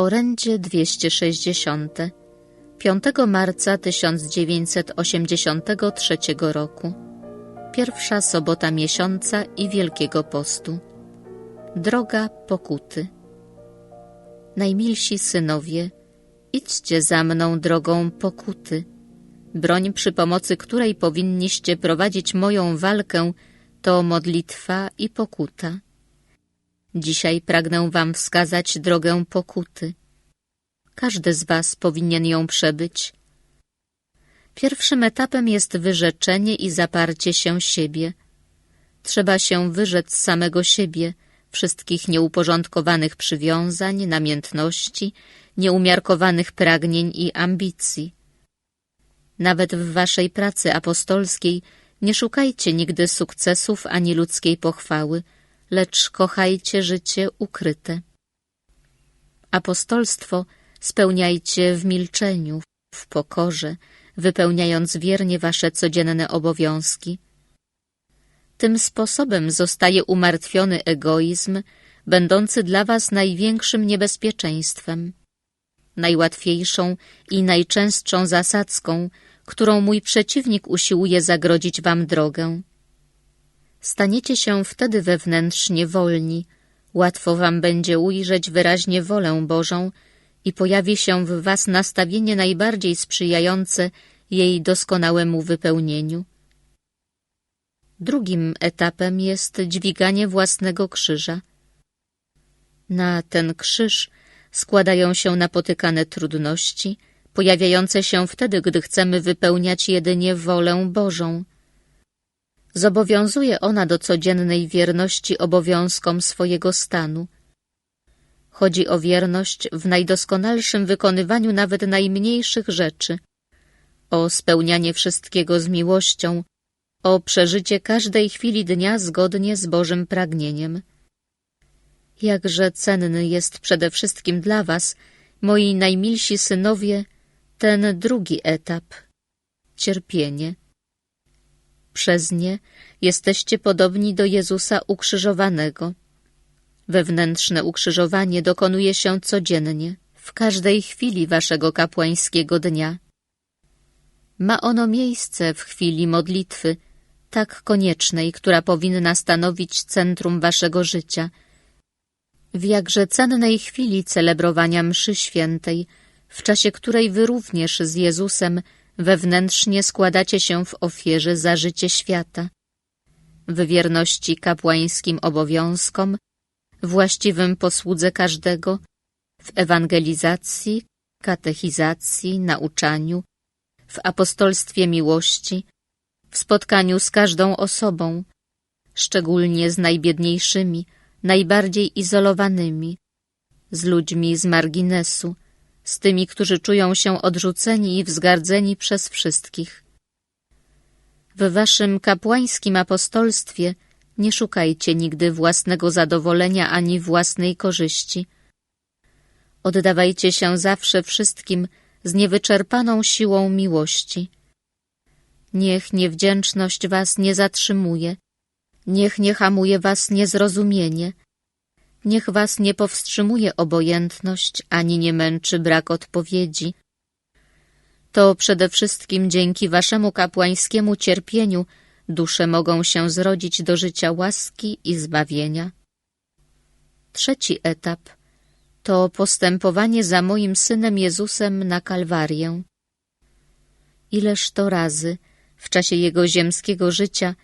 Orędzie 260 5 marca 1983 roku Pierwsza sobota miesiąca i Wielkiego Postu Droga pokuty Najmilsi synowie, idźcie za mną drogą pokuty. Broń, przy pomocy której powinniście prowadzić moją walkę, to modlitwa i pokuta. Dzisiaj pragnę wam wskazać drogę pokuty. Każdy z was powinien ją przebyć. Pierwszym etapem jest wyrzeczenie i zaparcie się siebie. Trzeba się wyrzec samego siebie, wszystkich nieuporządkowanych przywiązań, namiętności, nieumiarkowanych pragnień i ambicji. Nawet w waszej pracy apostolskiej nie szukajcie nigdy sukcesów ani ludzkiej pochwały, lecz kochajcie życie ukryte. Apostolstwo spełniajcie w milczeniu, w pokorze, wypełniając wiernie wasze codzienne obowiązki. Tym sposobem zostaje umartwiony egoizm, będący dla was największym niebezpieczeństwem. Najłatwiejszą i najczęstszą zasadzką, którą mój przeciwnik usiłuje zagrodzić wam drogę. Staniecie się wtedy wewnętrznie wolni, łatwo wam będzie ujrzeć wyraźnie wolę Bożą i pojawi się w was nastawienie najbardziej sprzyjające jej doskonałemu wypełnieniu. Drugim etapem jest dźwiganie własnego krzyża. Na ten krzyż składają się napotykane trudności, pojawiające się wtedy, gdy chcemy wypełniać jedynie wolę Bożą. Zobowiązuje ona do codziennej wierności obowiązkom swojego stanu. Chodzi o wierność w najdoskonalszym wykonywaniu nawet najmniejszych rzeczy, o spełnianie wszystkiego z miłością, o przeżycie każdej chwili dnia zgodnie z Bożym pragnieniem. Jakże cenny jest przede wszystkim dla Was, moi najmilsi synowie, ten drugi etap cierpienie. Przez nie jesteście podobni do Jezusa ukrzyżowanego. Wewnętrzne ukrzyżowanie dokonuje się codziennie, w każdej chwili waszego kapłańskiego dnia. Ma ono miejsce w chwili modlitwy, tak koniecznej, która powinna stanowić centrum waszego życia. W jakże cennej chwili celebrowania mszy świętej, w czasie której wy również z Jezusem wewnętrznie składacie się w ofierze za życie świata, w wierności kapłańskim obowiązkom, właściwym posłudze każdego, w ewangelizacji, katechizacji, nauczaniu, w apostolstwie miłości, w spotkaniu z każdą osobą, szczególnie z najbiedniejszymi, najbardziej izolowanymi, z ludźmi z marginesu, z tymi, którzy czują się odrzuceni i wzgardzeni przez wszystkich. W waszym kapłańskim apostolstwie nie szukajcie nigdy własnego zadowolenia ani własnej korzyści. Oddawajcie się zawsze wszystkim z niewyczerpaną siłą miłości. Niech niewdzięczność was nie zatrzymuje, niech nie hamuje was niezrozumienie, Niech was nie powstrzymuje obojętność, ani nie męczy brak odpowiedzi. To przede wszystkim dzięki waszemu kapłańskiemu cierpieniu dusze mogą się zrodzić do życia łaski i zbawienia. Trzeci etap to postępowanie za moim Synem Jezusem na Kalwarię. Ileż to razy w czasie Jego ziemskiego życia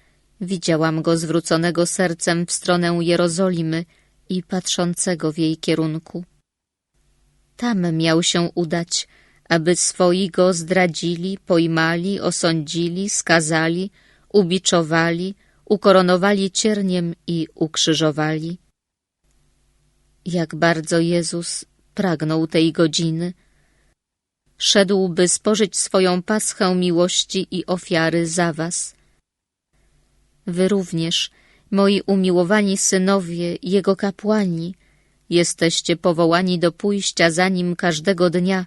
widziałam Go zwróconego sercem w stronę Jerozolimy, i patrzącego w jej kierunku. Tam miał się udać, aby swoi go zdradzili, pojmali, osądzili, skazali, ubiczowali, ukoronowali cierniem i ukrzyżowali. Jak bardzo Jezus pragnął tej godziny, szedł, by spożyć swoją paschę miłości i ofiary za was. Wy również Moi umiłowani synowie, Jego kapłani, jesteście powołani do pójścia za Nim każdego dnia,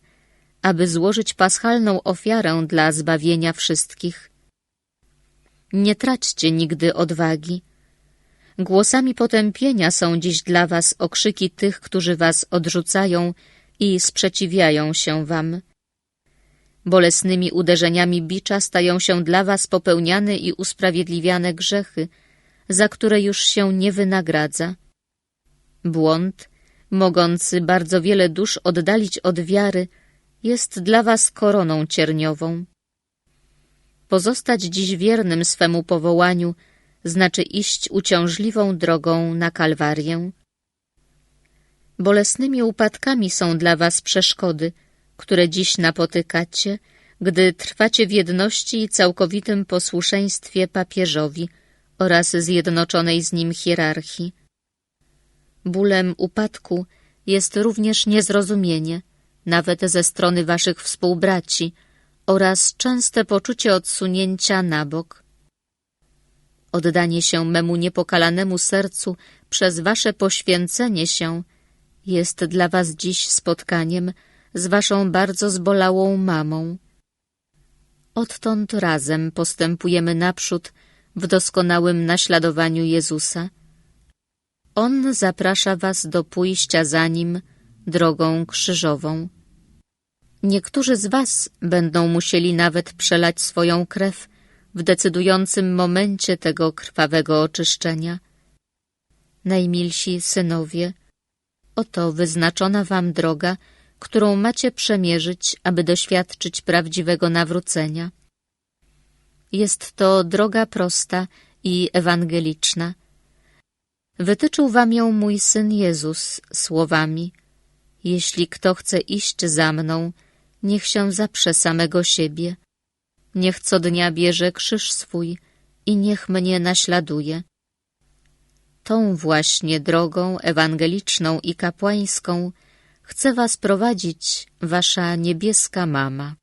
aby złożyć paschalną ofiarę dla zbawienia wszystkich. Nie traćcie nigdy odwagi. Głosami potępienia są dziś dla was okrzyki tych, którzy was odrzucają i sprzeciwiają się wam. Bolesnymi uderzeniami bicza stają się dla was popełniane i usprawiedliwiane grzechy, za które już się nie wynagradza. Błąd, mogący bardzo wiele dusz oddalić od wiary, jest dla was koroną cierniową. Pozostać dziś wiernym swemu powołaniu znaczy iść uciążliwą drogą na Kalwarię. Bolesnymi upadkami są dla was przeszkody, które dziś napotykacie, gdy trwacie w jedności i całkowitym posłuszeństwie papieżowi oraz zjednoczonej z nim hierarchii. Bólem upadku jest również niezrozumienie, nawet ze strony waszych współbraci, oraz częste poczucie odsunięcia na bok. Oddanie się memu niepokalanemu sercu przez wasze poświęcenie się jest dla was dziś spotkaniem z waszą bardzo zbolałą mamą. Odtąd razem postępujemy naprzód w doskonałym naśladowaniu Jezusa. On zaprasza was do pójścia za Nim drogą krzyżową. Niektórzy z was będą musieli nawet przelać swoją krew w decydującym momencie tego krwawego oczyszczenia. Najmilsi synowie, oto wyznaczona wam droga, którą macie przemierzyć, aby doświadczyć prawdziwego nawrócenia. Jest to droga prosta i ewangeliczna. Wytyczył wam ją mój Syn Jezus słowami Jeśli kto chce iść za mną, niech się zaprze samego siebie. Niech co dnia bierze krzyż swój i niech mnie naśladuje. Tą właśnie drogą ewangeliczną i kapłańską chce was prowadzić wasza niebieska mama.